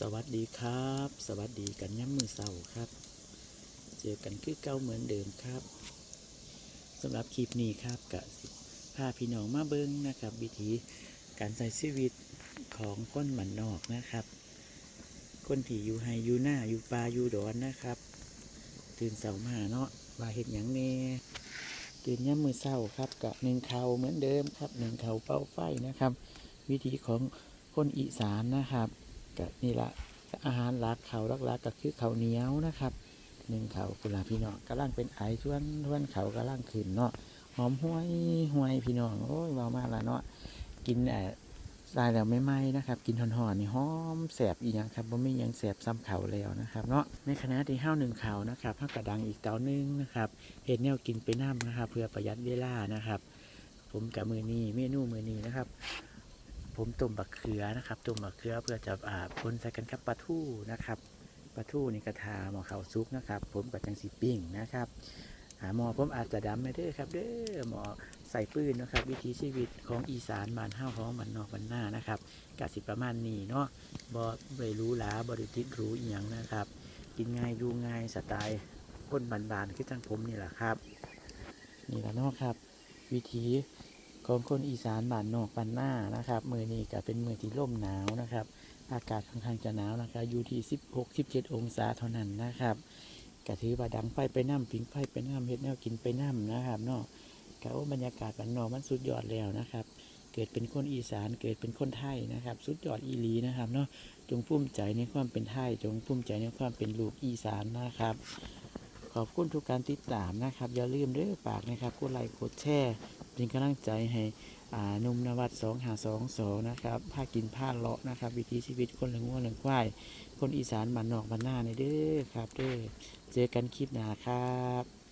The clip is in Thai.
สวัสดีครับ สวัสดีกันย่ำมือเสาร์ครับ เจอกันคือเก่าเหมือนเดิมครับสำหรับคลิปนี้ครับกะสิพาพี่น้องมาเบิ้งนะครับ วิธีการใช้ชีวิตของคนหมันนอกนะครับ คนที่อยู่ไฮอยู่หน้าอยู่ป่าอยู่ดอนนะครับ ตื่นเสาร์มาเนาะว่าเห็ดหยังแน่ตื่นย่ำมือเศร้าครับกะหนึ่งเขาเหมือนเดิมครับหนึ่งเขาเป้าไฟนะครับ วิธีของคนอีสานนะครับ ก็นี่ละอาหารหลักเขาลักๆก็คือเขาเหนียวนะครับหนึ่งเขากุหลาบพี่น้องกำลังเป็นไอทวนทวนเขากำลังขึ้นเนาะหอมห้วยห้วยพี่น้องโอ้ยเบามากละเนาะกินเอ่อทรายแล้วไม่ไหม้นะครับ กินห่อนๆนี่หอมแสบอีกอย่างครับว่าไม่ยังแสบซ้ำเขาแล้วนะครับเนาะในขณะที่ห้าวหนึ่งเขานะครับห้ากระดังอีกเตาหนึงนะครับเห็ดแนวกินไปน้ำนะครับ เพื่อประหยัดเวลานะครับ ผมกับมือนี้เมนูมือนี้นะครับ ผมต้มบักเขือนะครับต้มบักเขือเพื่อจะอ่าปนใส่กันกับปลาทูนะครับปลาทูนี่กระทาหม้อข้าวซุกนะครับ ผมกับจังสีปิ้งนะครับหาหมอผมอาจจะดำไม่ได้ครับ เด้อหมอใส่ปืนนะครับ วิถีชีวิตของอีสานบ้านห้าวของบ้านนอกบ้านหน้านะครับกสิประมาณนี้เนาะบ่ได้รู้หลาบริติดรู้อีหยังนะครับ กินง่ายอยู่ง่ายสไตล์คนบานๆคือจังผมนี่แหละครับ นี่แหละเนาะครับ วิธี ของคนอีสานบ้านนอกบ้านหน้านะครับมือนี้ก็เป็นมือที่ร่มหนาวนะครับ อากาศค่อนข้างจะหนาวนะครับอยู่ที่ 16 17 องศาเท่านั้นนะครับก็ถือว่าดังไฟไปน้ำผิงไฟไปน้ำเฮ็ดแนวกินไปน้ำนะครับเนาะก็โอ้บรรยากาศบ้านนอกมันสุดยอดแล้วนะครับเกิดเป็นคนอีสานเกิดเป็นคนไทยนะครับ สุดยอดอีลีนะครับเนาะจงภูมิใจในความเป็นไทย จงภูมิใจในความเป็นลูกอีสานนะครับ ขอบคุณทุกการติดตามนะครับ อย่าลืมเด้อฝากนะครับกดไลค์กดแชร์เป็นกำลังใจให้อ่านุ่มนวัดสองหาสองสองนะครับผ้ากินผ้าเลาะนะครับ วิถีชีวิตคนเหลืองวัวเหลืองควาย คนอีสานบ้านนอกบ้านหน้าในเด้อครับเด้อเจอกันคลิปหน้าครับ